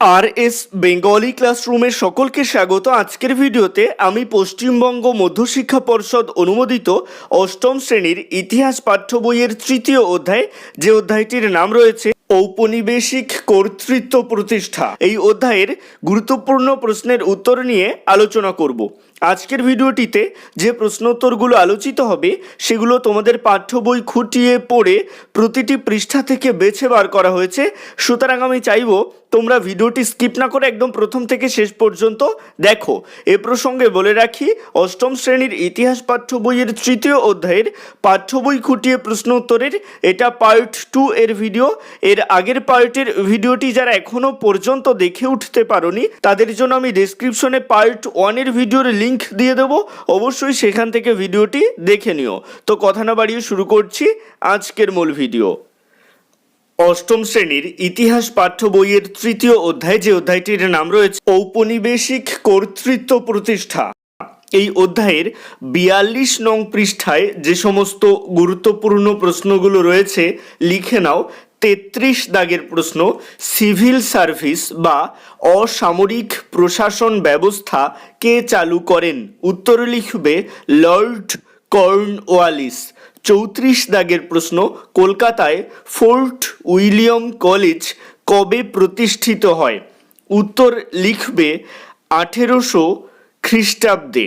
আর S Bengali ক্লাসরুমের সকলকে স্বাগত আজকের ভিডিওতে আমি পশ্চিমবঙ্গ মধ্যশিক্ষা পর্ষদ অনুমোদিত অষ্টম শ্রেণির ইতিহাস পাঠ্য বইয়ের তৃতীয় অধ্যায় যে অধ্যায়টির নাম রয়েছে ঔপনিবেশিক কর্তৃত্ব প্রতিষ্ঠা। এই অধ্যায়ের গুরুত্বপূর্ণ প্রশ্নের উত্তর নিয়ে আলোচনা করব। আজকের ভিডিওটিতে যে প্রশ্নোত্তরগুলো আলোচিত হবে, সেগুলো তোমাদের পাঠ্য বই খুঁটিয়ে পড়ে প্রতিটি পৃষ্ঠা থেকে বেছে বার করা হয়েছে। সুতরাং আমি চাইব তোমরা ভিডিওটি স্কিপ না করে একদম প্রথম থেকে শেষ পর্যন্ত দেখো। এ প্রসঙ্গে বলে রাখি, অষ্টম শ্রেণির ইতিহাস পাঠ্য বইয়ের তৃতীয় অধ্যায়ের পাঠ্য বই খুঁটিয়ে প্রশ্ন উত্তরের এটা পার্ট টু এর ভিডিও এর আগের পার্টের ভিডিওটি যারা এখনও পর্যন্ত দেখে উঠতে পারোনি, তাদের জন্য আমি ডেসক্রিপশনে পার্ট ওয়ানের ভিডিওর লিংক দিয়ে দেবো। অবশ্যই সেখান থেকে ভিডিওটি দেখে নিও। তো কথা না বাড়িয়ে শুরু করছি আজকের মূল ভিডিও অষ্টম শ্রেণির ইতিহাস পাঠ্য বইয়ের তৃতীয় অধ্যায় যে অধ্যায়টির নাম রয়েছে ঔপনিবেশিক কর্তৃত্ব প্রতিষ্ঠা। এই অধ্যায়ের বিয়াল্লিশ নং পৃষ্ঠায় যে সমস্ত গুরুত্বপূর্ণ প্রশ্নগুলো রয়েছে, লিখে নাও। তেত্রিশ দাগের প্রশ্ন, সিভিল সার্ভিস বা অসামরিক প্রশাসন ব্যবস্থা কে চালু করেন? উত্তর লিখবে লর্ড কর্নওয়ালিস। চৌত্রিশ দাগের প্রশ্ন, কলকাতায় ফোর্ট উইলিয়াম কলেজ কবে প্রতিষ্ঠিত হয়? উত্তর লিখবে আঠেরোশো খ্রিস্টাব্দে।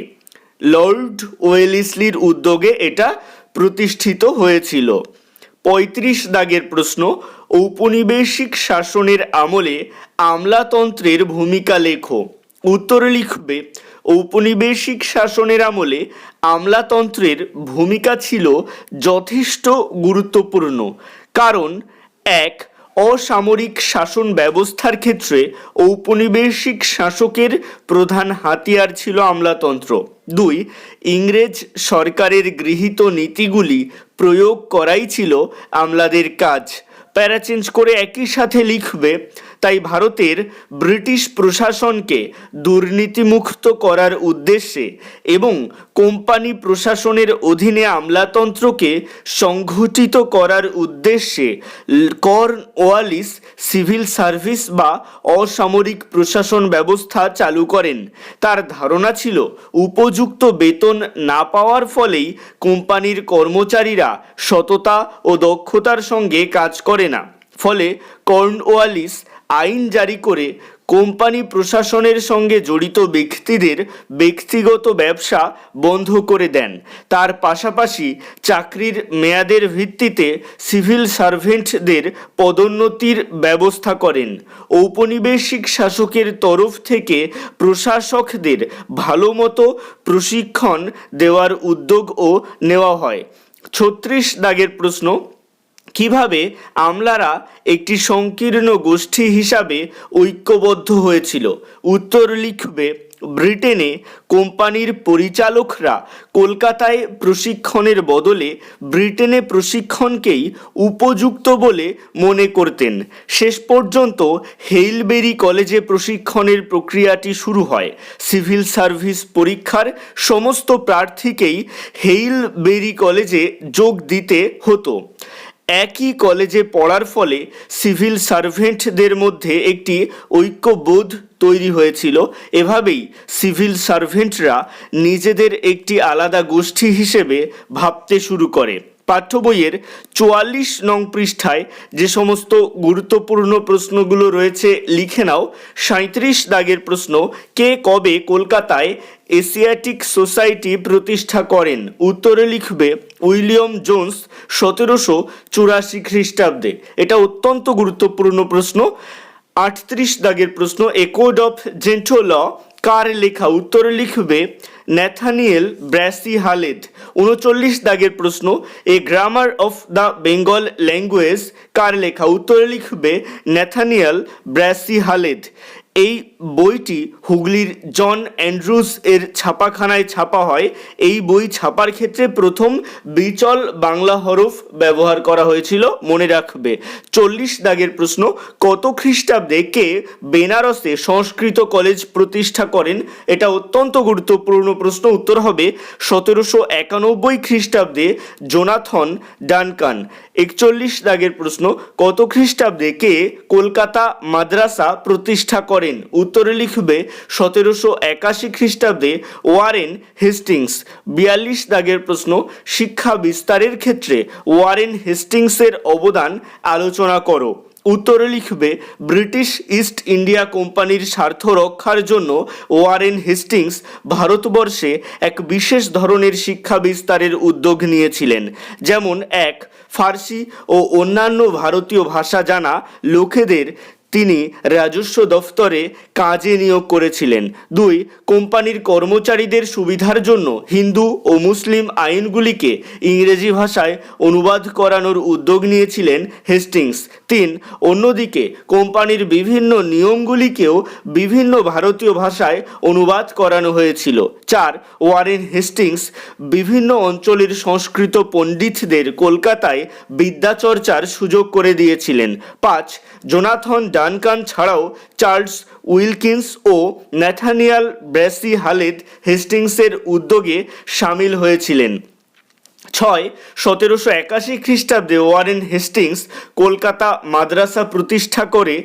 লর্ড ওয়েলিসলির উদ্যোগে এটা প্রতিষ্ঠিত হয়েছিল। পঁয়ত্রিশ দাগের প্রশ্ন, ঔপনিবেশিক শাসনের আমলে আমলাতন্ত্রের ভূমিকা লেখো। উত্তর লিখবে ঔপনিবেশিক শাসনের আমলে আমলাতন্ত্রের ভূমিকা ছিল যথেষ্ট গুরুত্বপূর্ণ। কারণ, এক, অসামরিক শাসন ব্যবস্থার ক্ষেত্রে ঔপনিবেশিক শাসকের প্রধান হাতিয়ার ছিল আমলাতন্ত্র। দুই, ইংরেজ সরকারের গৃহীত নীতিগুলি প্রয়োগ করাই ছিল আমলাদের কাজ। প্যারা চেঞ্জ করে একই সাথে লিখবে তাই ভারতের ব্রিটিশ প্রশাসনকে দুর্নীতিমুক্ত করার উদ্দেশ্যে এবং কোম্পানি প্রশাসনের অধীনে আমলাতন্ত্রকে সংঘটিত করার উদ্দেশ্যে কর্ন ওয়ালিস সিভিল সার্ভিস বা অসামরিক প্রশাসন ব্যবস্থা চালু করেন। তার ধারণা ছিল, উপযুক্ত বেতন না পাওয়ার ফলেই কোম্পানির কর্মচারীরা সততা ও দক্ষতার সঙ্গে কাজ করে না। ফলে কর্নওয়ালিস আইন জারি করে কোম্পানি প্রশাসনের সঙ্গে জড়িত ব্যক্তিদের ব্যক্তিগত ব্যবসা বন্ধ করে দেন। তার পাশাপাশি চাকরির মেয়াদের ভিত্তিতে সিভিল সার্ভেন্টদের পদোন্নতির ব্যবস্থা করেন। ঔপনিবেশিক শাসকের তরফ থেকে প্রশাসকদের ভালো মতো প্রশিক্ষণ দেওয়ার উদ্যোগও নেওয়া হয়। ছত্রিশ দাগের প্রশ্ন কীভাবে আমলারা একটি সংকীর্ণ গোষ্ঠী হিসাবে ঐক্যবদ্ধ হয়েছিল? উত্তর লিখবে, ব্রিটেনে কোম্পানির পরিচালকরা কলকাতায় প্রশিক্ষণের বদলে ব্রিটেনে প্রশিক্ষণকেই উপযুক্ত বলে মনে করতেন। শেষ পর্যন্ত হেইলবেরি কলেজে প্রশিক্ষণের প্রক্রিয়াটি শুরু হয়। সিভিল সার্ভিস পরীক্ষার সমস্ত প্রার্থীকেই হেইলবেরি কলেজে যোগ দিতে হতো। একই কলেজে পড়ার ফলে সিভিল সার্ভেন্টদের মধ্যে একটি ঐক্যবোধ তৈরি হয়েছিল। এভাবেই সিভিল সার্ভেন্টরা নিজেদের একটি আলাদা গোষ্ঠী হিসেবে ভাবতে শুরু করে। পাঠ্য বইয়ের চুয়াল্লিশ নং পৃষ্ঠায় যে সমস্ত গুরুত্বপূর্ণ প্রশ্নগুলো রয়েছে লিখে নাও। সাঁত্রিশ দাগের প্রশ্ন, কে কবে কলকাতায় এশিয়াটিক সোসাইটি প্রতিষ্ঠা করেন? উত্তরে লিখবে উইলিয়াম জোন্স সতেরোশো চুরাশি খ্রিস্টাব্দে। এটা অত্যন্ত গুরুত্বপূর্ণ প্রশ্ন, আটত্রিশ দাগের প্রশ্ন এ কোড অফ জেন্টো ল কার লেখা? উত্তরে লিখবে ন্যাথানিয়েল ব্র্যাসি হালেদ উনচল্লিশ দাগের প্রশ্ন a grammar of the Bengal language কার লেখা? উত্তরে লিখবে ন্যাথানিয়াল ব্র্যাসি হালেদ এই বইটি হুগলির জন অ্যান্ড্রুস এর ছাপাখানায় ছাপা হয়। এই বই ছাপার ক্ষেত্রে প্রথম বিচল বাংলা হরফ ব্যবহার করা হয়েছিল। মনে রাখবে, চল্লিশ দাগের প্রশ্ন, কত খ্রিস্টাব্দে কে বেনারসে সংস্কৃত কলেজ প্রতিষ্ঠা করেন? এটা অত্যন্ত গুরুত্বপূর্ণ প্রশ্ন। উত্তর হবে, সতেরোশো একানব্বই খ্রিস্টাব্দে জোনাথন ডানকান। একচল্লিশ দাগের প্রশ্ন, কত খ্রিস্টাব্দে কে কলকাতা মাদ্রাসা প্রতিষ্ঠা করেন? উত্তরে লিখবে, সতেরোশো একাশি খ্রিস্টাব্দে ওয়ারেন হেস্টিংস। বিয়াল্লিশ দাগের প্রশ্ন, শিক্ষা বিস্তারের ক্ষেত্রে ওয়ারেন হেস্টিংসের অবদান আলোচনা করো। উত্তরে লিখবে, ব্রিটিশ ইস্ট ইন্ডিয়া কোম্পানির স্বার্থ রক্ষার জন্য ওয়ারেন হেস্টিংস ভারতবর্ষে এক বিশেষ ধরনের শিক্ষা বিস্তারের উদ্যোগ নিয়েছিলেন। যেমন এক, ফার্সি ও অন্যান্য ভারতীয় ভাষা জানা লোকেদের তিনি রাজস্ব দফতরে কাজে নিয়োগ করেছিলেন। দুই, কোম্পানির কর্মচারীদের সুবিধার জন্য হিন্দু ও মুসলিম আইনগুলিকে ইংরেজি ভাষায় অনুবাদ করানোর উদ্যোগ নিয়েছিলেন হেস্টিংস। তিন, অন্যদিকে কোম্পানির বিভিন্ন নিয়মগুলিকেও বিভিন্ন ভারতীয় ভাষায় অনুবাদ করানো হয়েছিল। চার, ওয়ারেন হেস্টিংস বিভিন্ন অঞ্চলের সংস্কৃত পণ্ডিতদের কলকাতায় বিদ্যাচর্চার সুযোগ করে দিয়েছিলেন। পাঁচ, জোনাথন ডানকান ছাড়াও চার্লস উইলকিন্স ও ন্যাথানিয়াল ব্রেসি হালেদ হেস্টিংসের উদ্যোগে সামিল হয়েছিলেন। ছয়, সতেরোশো একাশি খ্রিস্টাব্দে ওয়ারেন হেস্টিংস কলকাতা মাদ্রাসা প্রতিষ্ঠা করে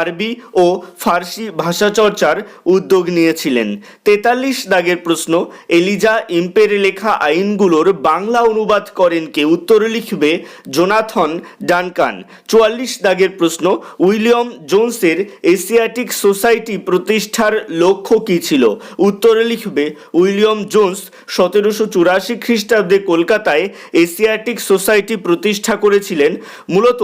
আরবি ও ফার্সি ভাষাচর্চার উদ্যোগ নিয়েছিলেন। তেতাল্লিশ দাগের প্রশ্ন, এলিজা ইম্পের লেখা আইনগুলোর বাংলা অনুবাদ করেন কে? উত্তরে লিখবে জোনাথন ডানকান। চুয়াল্লিশ দাগের প্রশ্ন, উইলিয়াম জোনসের এশিয়াটিক সোসাইটি প্রতিষ্ঠার লক্ষ্য কী ছিল? উত্তরে লিখবে উইলিয়াম জোন্স, সতেরোশো চুরাশি খ্রিস্টাব্দে কলকাতায় এশিয়াটিক সোসাইটি প্রতিষ্ঠা করেছিলেন। মূলত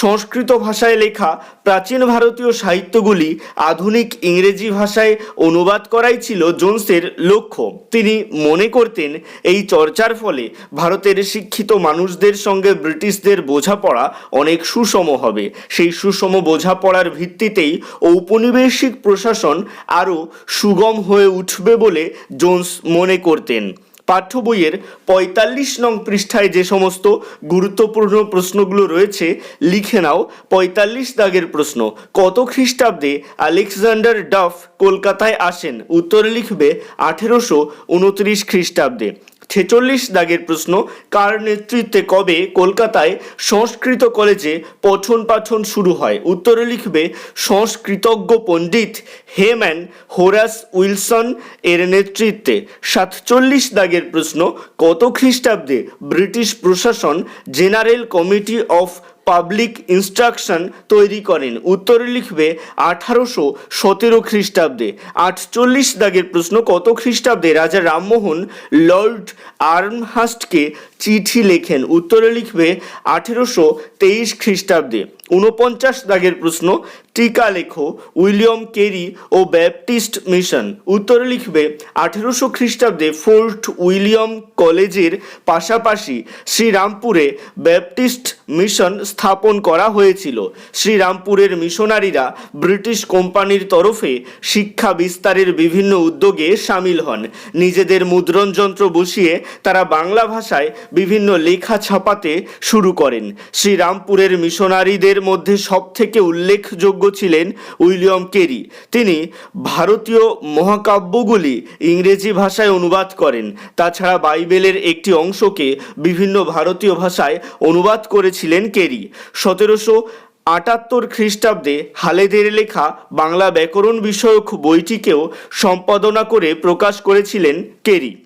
সংস্কৃত ভাষায় লেখা প্রাচীন ভারতীয় সাহিত্যগুলি আধুনিক ইংরেজি ভাষায় অনুবাদ করাই ছিল জোন্সের লক্ষ্য। তিনি মনে করতেন, এই চর্চার ফলে ভারতের শিক্ষিত মানুষদের সঙ্গে ব্রিটিশদের বোঝাপড়া অনেক সুষম হবে। সেই সুষম বোঝাপড়ার ভিত্তিতেই ঔপনিবেশিক প্রশাসন আরও সুগম হয়ে উঠবে বলে জোন্স মনে করতেন। পাঠ্য বইয়ের পঁয়তাল্লিশ নং পৃষ্ঠায় যে সমস্ত গুরুত্বপূর্ণ প্রশ্নগুলো রয়েছে, লিখে নাও পঁয়তাল্লিশ দাগের প্রশ্ন। কত খ্রিস্টাব্দে আলেকজান্ডার ডাফ কলকাতায় আসেন? উত্তর লিখবে আঠেরোশো উনত্রিশ খ্রিস্টাব্দে। ছেচল্লিশ দাগের প্রশ্ন, কার নেতৃত্বে কবে কলকাতায় সংস্কৃত কলেজে পঠন পাঠন শুরু হয়? উত্তরে লিখবে, সংস্কৃতজ্ঞ পণ্ডিত হেম্যান হোরাস উইলসন এর নেতৃত্বে। সাতচল্লিশ দাগের প্রশ্ন, কত খ্রিস্টাব্দে ব্রিটিশ প্রশাসন General Committee of Public Instruction তৈরি করেন। উত্তরে লিখবে, আঠারোশো সতেরো খ্রিস্টাব্দে। আটচল্লিশ দাগের প্রশ্ন, কত খ্রিস্টাব্দে রাজা রামমোহন লর্ড আর্মহাস্টকে চিঠি লেখেন? উত্তরে লিখবে, আঠেরোশো তেইশ খ্রিস্টাব্দে। ঊনপঞ্চাশ দাগের প্রশ্ন টিকা লেখো, উইলিয়াম কেরি ও ব্যাপটিস্ট মিশন। উত্তরে লিখবে, আঠেরোশো খ্রিস্টাব্দে ফোর্ট উইলিয়াম কলেজের পাশাপাশি শ্রীরামপুরে ব্যাপটিস্ট মিশন স্থাপন করা হয়েছিল। শ্রীরামপুরের মিশনারিরা ব্রিটিশ কোম্পানির তরফে শিক্ষা বিস্তারের বিভিন্ন উদ্যোগে সামিল হন। নিজেদের মুদ্রণযন্ত্র বসিয়ে তারা বাংলা ভাষায় বিভিন্ন লেখা ছাপাতে শুরু করেন। শ্রীরামপুরের মিশনারিদের মধ্যে সবথেকে উল্লেখযোগ্য ছিলেন উইলিয়াম কেরি। তিনি ভারতীয় মহাকাব্যগুলি ইংরেজি ভাষায় অনুবাদ করেন। তাছাড়া বাইবেলের একটি অংশকে বিভিন্ন ভারতীয় ভাষায় অনুবাদ করেছিলেন কেরি। সতেরোশো আটাত্তর খ্রিস্টাব্দে হালেদের লেখা বাংলা ব্যাকরণ বিষয়ক বইটিকেও সম্পাদনা করে প্রকাশ করেছিলেন কেরি।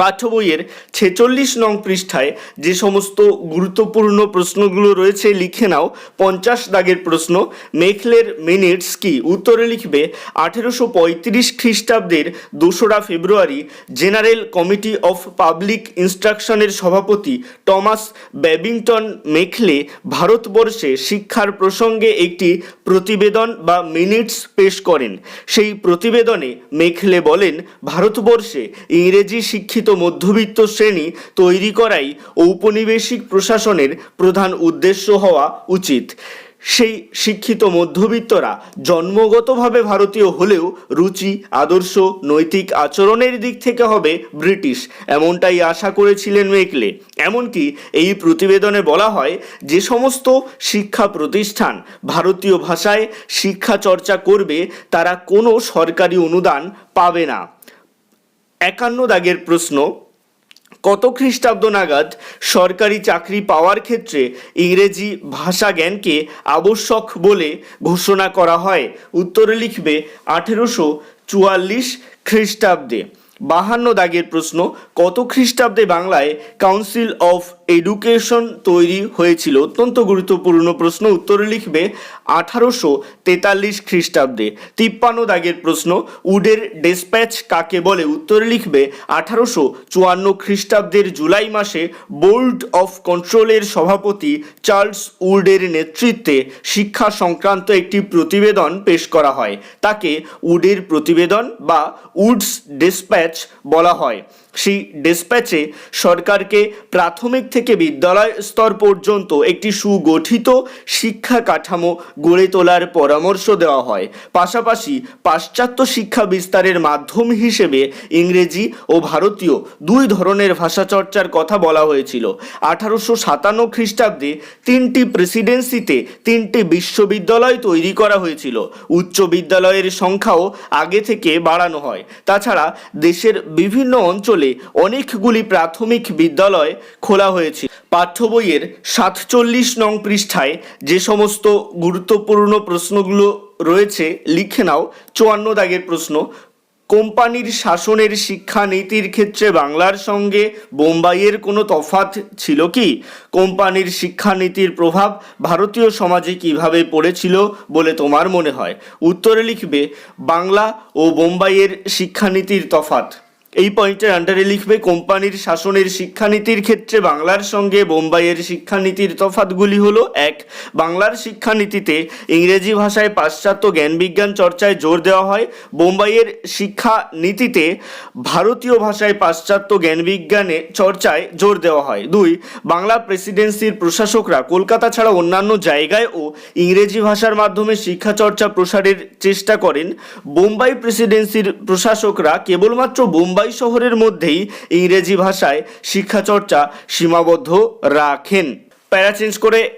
পাঠ্য বইয়ের ছেচল্লিশ নং পৃষ্ঠায় যে সমস্ত গুরুত্বপূর্ণ প্রশ্নগুলো রয়েছে লিখে নাও। পঞ্চাশ দাগের প্রশ্ন, মেখলের মিনিটস কি? উত্তরে লিখবে, আঠেরোশো পঁয়ত্রিশ খ্রিস্টাব্দের দোসরা ফেব্রুয়ারি জেনারেল কমিটি অফ পাবলিক ইনস্ট্রাকশনের সভাপতি টমাস ব্যাবিংটন মেখলে ভারতবর্ষে শিক্ষার প্রসঙ্গে একটি প্রতিবেদন বা মিনিটস পেশ করেন। সেই প্রতিবেদনে মেখলে বলেন, ভারতবর্ষে ইংরেজি শিক্ষিত মধ্যবিত্ত শ্রেণি তৈরি করাই ঔপনিবেশিক প্রশাসনের প্রধান উদ্দেশ্য হওয়া উচিত। সেই শিক্ষিত মধ্যবিত্তরা জন্মগতভাবে ভারতীয় হলেও রুচি, আদর্শ, নৈতিক আচরণের দিক থেকে হবে ব্রিটিশ, এমনটাই আশা করেছিলেন মেকলে। এমনকি এই প্রতিবেদনে বলা হয়, যে সমস্ত শিক্ষা প্রতিষ্ঠান ভারতীয় ভাষায় শিক্ষা চর্চা করবে, তারা কোনো সরকারি অনুদান পাবে না। একান্ন দাগের প্রশ্ন, কত খ্রিস্টাব্দ নাগাদ সরকারি চাকরি পাওয়ার ক্ষেত্রে ইংরেজি ভাষা জ্ঞানকে আবশ্যক বলে ঘোষণা করা হয়? উত্তরে লিখবে, আঠেরোশো চুয়াল্লিশ খ্রিস্টাব্দে। বাহান্ন দাগের প্রশ্ন, কত খ্রিস্টাব্দে বাংলায় কাউন্সিল অফ এডুকেশন তৈরি হয়েছিল। অত্যন্ত গুরুত্বপূর্ণ প্রশ্ন উত্তরে লিখবে, আঠারোশো তেতাল্লিশ খ্রিস্টাব্দে। তিপ্পান্ন দাগের প্রশ্ন, উডের ডেসপ্যাচ কাকে বলে? উত্তরে লিখবে, আঠারোশো চুয়ান্ন খ্রিস্টাব্দের জুলাই মাসে বোর্ড অফ কন্ট্রোলের সভাপতি চার্লস উডের নেতৃত্বে শিক্ষা সংক্রান্ত একটি প্রতিবেদন পেশ করা হয়। তাকে উডের প্রতিবেদন বা উডস ডেসপ্যাচ বলা হয়। সেই ডেসপ্যাচে সরকারকে প্রাথমিক থেকে বিদ্যালয় স্তর পর্যন্ত একটি সুগঠিত শিক্ষা কাঠামো গড়ে তোলার পরামর্শ দেওয়া হয়। পাশাপাশি পাশ্চাত্য শিক্ষা বিস্তারের মাধ্যম হিসেবে ইংরেজি ও ভারতীয় দুই ধরনের ভাষা চর্চার কথা বলা হয়েছিল। আঠারোশো সাতান্ন খ্রিস্টাব্দে তিনটি প্রেসিডেন্সিতে তিনটি বিশ্ববিদ্যালয় তৈরি করা হয়েছিল। উচ্চ বিদ্যালয়ের সংখ্যাও আগে থেকে বাড়ানো হয়। তাছাড়া দেশের বিভিন্ন অঞ্চলে অনেকগুলি প্রাথমিক বিদ্যালয় খোলা হয়েছে। পাঠ্য বইয়ের সাতচল্লিশ নং পৃষ্ঠায় যে সমস্ত গুরুত্বপূর্ণ প্রশ্নগুলো রয়েছে, লিখে নাও। চুয়ান্ন দাগের প্রশ্ন, কোম্পানির শাসনের শিক্ষানীতির ক্ষেত্রে বাংলার সঙ্গে বোম্বাইয়ের কোনো তফাত ছিল কি? কোম্পানির শিক্ষানীতির প্রভাব ভারতীয় সমাজে কীভাবে পড়েছিল বলে তোমার মনে হয়? উত্তরে লিখবে, বাংলা ও বোম্বাইয়ের শিক্ষানীতির তফাৎ। এই পয়েন্টের আন্ডারে লিখবে, কোম্পানির শাসনের শিক্ষানীতির ক্ষেত্রে বাংলার সঙ্গে বোম্বাইয়ের শিক্ষানীতির তফাতগুলি হলো, এক, বাংলার শিক্ষানীতিতে ইংরেজি ভাষায় পাশ্চাত্য জ্ঞানবিজ্ঞান চর্চায় জোর দেওয়া হয়। বোম্বাইয়ের শিক্ষা নীতিতে ভারতীয় ভাষায় পাশ্চাত্য জ্ঞানবিজ্ঞানে চর্চায় জোর দেওয়া হয়। দুই, বাংলা প্রেসিডেন্সির প্রশাসকরা কলকাতা ছাড়া অন্যান্য জায়গায়ও ইংরেজি ভাষার মাধ্যমে শিক্ষা চর্চা প্রসারের চেষ্টা করেন। বোম্বাই প্রেসিডেন্সির প্রশাসকরা কেবলমাত্র বোম্বাই শহরের মধ্যেই ইংরেজি ভাষায় শিক্ষাচর্চা সীমাবদ্ধ রাখেন। প্যারা চেঞ্জ করে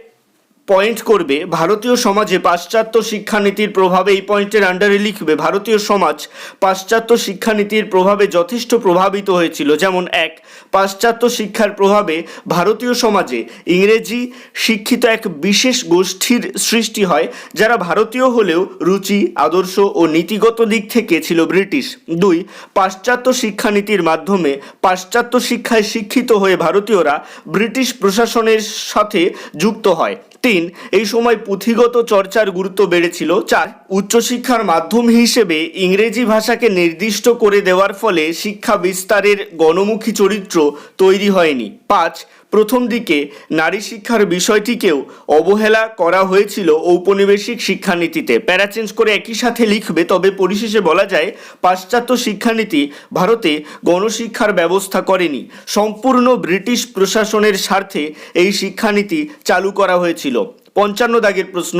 পয়েন্ট করবে, ভারতীয় সমাজে পাশ্চাত্য শিক্ষানীতির প্রভাবে এই পয়েন্টের আন্ডারে লিখবে, ভারতীয় সমাজ পাশ্চাত্য শিক্ষানীতির প্রভাবে যথেষ্ট প্রভাবিত হয়েছিল। যেমন এক পাশ্চাত্য শিক্ষার প্রভাবে ভারতীয় সমাজে ইংরেজি শিক্ষিত এক বিশেষ গোষ্ঠীর সৃষ্টি হয়, যারা ভারতীয় হলেও রুচি, আদর্শ ও নীতিগত দিক থেকে ছিল ব্রিটিশ। দুই, পাশ্চাত্য শিক্ষানীতির মাধ্যমে পাশ্চাত্য শিক্ষায় শিক্ষিত হয়ে ভারতীয়রা ব্রিটিশ প্রশাসনের সাথে যুক্ত হয়। তিন, এই সময় পুঁথিগত চর্চার গুরুত্ব বেড়েছিল। চার, উচ্চশিক্ষার মাধ্যম হিসেবে ইংরেজি ভাষাকে নির্দিষ্ট করে দেওয়ার ফলে শিক্ষা বিস্তারের গণমুখী চরিত্র তৈরি হয়নি। পাঁচ প্রথম দিকে নারী শিক্ষার বিষয়টিকেও অবহেলা করা হয়েছিল ঔপনিবেশিক শিক্ষানীতিতে। প্যারাচেঞ্জ করে একই সাথে লিখবে, তবে পরিশেষে বলা যায়, পাশ্চাত্য শিক্ষানীতি ভারতে গণশিক্ষার ব্যবস্থা করেনি। সম্পূর্ণ ব্রিটিশ প্রশাসনের স্বার্থে এই শিক্ষানীতি চালু করা হয়েছিল। পঞ্চান্ন দাগের প্রশ্ন,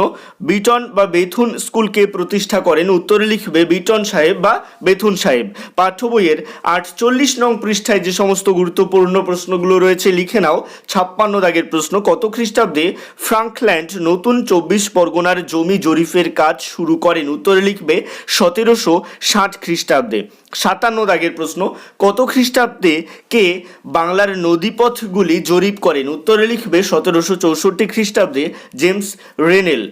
বিটন বা বেথুন স্কুলকে প্রতিষ্ঠা করেন, উত্তরে লিখবে বিটন সাহেব বা বেথুন সাহেব। পাঠ্য বইয়ের আটচল্লিশ নং পৃষ্ঠায় যে সমস্ত গুরুত্বপূর্ণ প্রশ্নগুলো রয়েছে, লিখে নাও। ছাপ্পান্ন দাগের প্রশ্ন, কত খ্রিস্টাব্দে ফ্রাঙ্কল্যান্ড নতুন চব্বিশ পরগনার জমি জরিফের কাজ শুরু করেন? উত্তরে লিখবে সতেরোশো ষাট খ্রিস্টাব্দে। সাতান্ন দাগের প্রশ্ন, কত খ্রিস্টাব্দে কে বাংলার নদীপথগুলি জরিপ করেন? উত্তরে লিখবে সতেরোশো চৌষট্টি খ্রিস্টাব্দে জেমস রেনেল।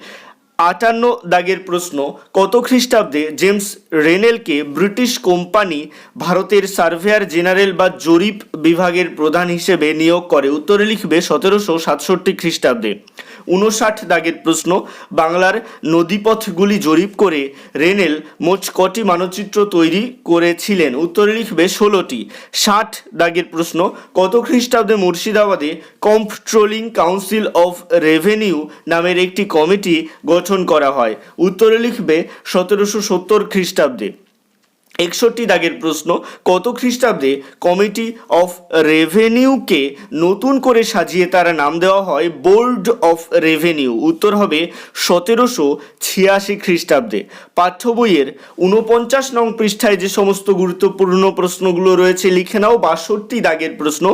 আটান্ন দাগের প্রশ্ন, কত খ্রিস্টাব্দে জেমস রেনেলকে ব্রিটিশ কোম্পানি ভারতের সার্ভেয়ার জেনারেল বা জরিপ বিভাগের প্রধান হিসেবে নিয়োগ করে? উত্তরে লিখবে সতেরোশো সাতষট্টি খ্রিস্টাব্দে। উনষাট দাগের প্রশ্ন, বাংলার নদীপথগুলি জরিপ করে রেনেল মোট কটি মানচিত্র তৈরি করেছিলেন? উত্তরে লিখবে ষোলোটি। ষাট দাগের প্রশ্ন, কত খ্রিস্টাব্দে মুর্শিদাবাদে কম্পট্রোলিং কাউন্সিল অফ রেভিনিউ নামের একটি কমিটি গঠন করা হয়? উত্তরে লিখবে, সতেরোশো সত্তর খ্রিস্টাব্দে। একষট্টি দাগের প্রশ্ন, কত খ্রিস্টাব্দে কমিটি অফ রেভিনিউকে নতুন করে সাজিয়ে তার নাম দেওয়া হয় বোর্ড অফ রেভিনিউ? উত্তর হবে সতেরোশো ছিয়াশি খ্রিস্টাব্দে। পাঠ্য বইয়ের উনপঞ্চাশ নং পৃষ্ঠায় যে সমস্ত গুরুত্বপূর্ণ প্রশ্নগুলো রয়েছে, লিখে নাও। বাষট্টি দাগের প্রশ্ন,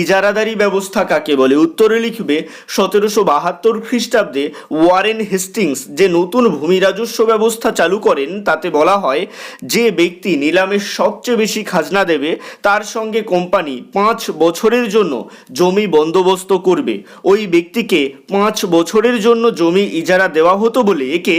ইজারাদারি ব্যবস্থা কাকে বলে? উত্তরে লিখবে সতেরোশো বাহাত্তর খ্রিস্টাব্দে ওয়ারেন হেস্টিংস, যে নতুন ভূমি রাজস্ব ব্যবস্থা চালু করেন, তাতে বলা হয় যে ব্যক্তি নিলামে সবচেয়ে বেশি খাজনা দেবে, তার সঙ্গে কোম্পানি পাঁচ বছরের জন্য জমি বন্দোবস্ত করবে। ওই ব্যক্তিকে পাঁচ বছরের জন্য জমি ইজারা দেওয়া হতো বলে একে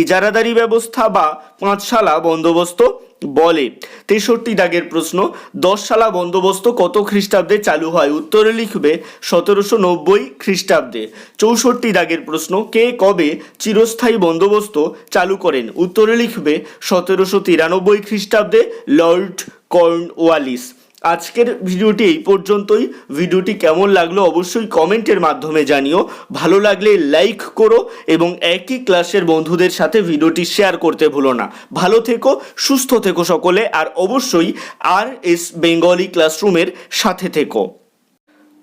ইজারাদারি ব্যবস্থা বা পাঁচশালা বন্দোবস্ত বলে। তেষট্টি দাগের প্রশ্ন দশ সালা বন্দোবস্ত কত খ্রিস্টাব্দে চালু হয়? উত্তরে লিখবে, সতেরোশো নব্বই খ্রিস্টাব্দে। চৌষট্টি দাগের প্রশ্ন, কে কবে চিরস্থায়ী বন্দোবস্ত চালু করেন? উত্তরে লিখবে, সতেরোশো তিরানব্বই খ্রিস্টাব্দে লর্ড কর্ন কর্নওয়ালিস। আজকের ভিডিওটি এই পর্যন্তই। ভিডিওটি কেমন লাগল অবশ্যই কমেন্টের মাধ্যমে জানিও। ভালো লাগলে লাইক করো এবং একই ক্লাসের বন্ধুদের সাথে ভিডিওটি শেয়ার করতে ভুলো না। ভালো থেকো, সুস্থ থেকো সকলে, আর অবশ্যই আর এস বেঙ্গলি ক্লাসরুমের সাথে থেকো।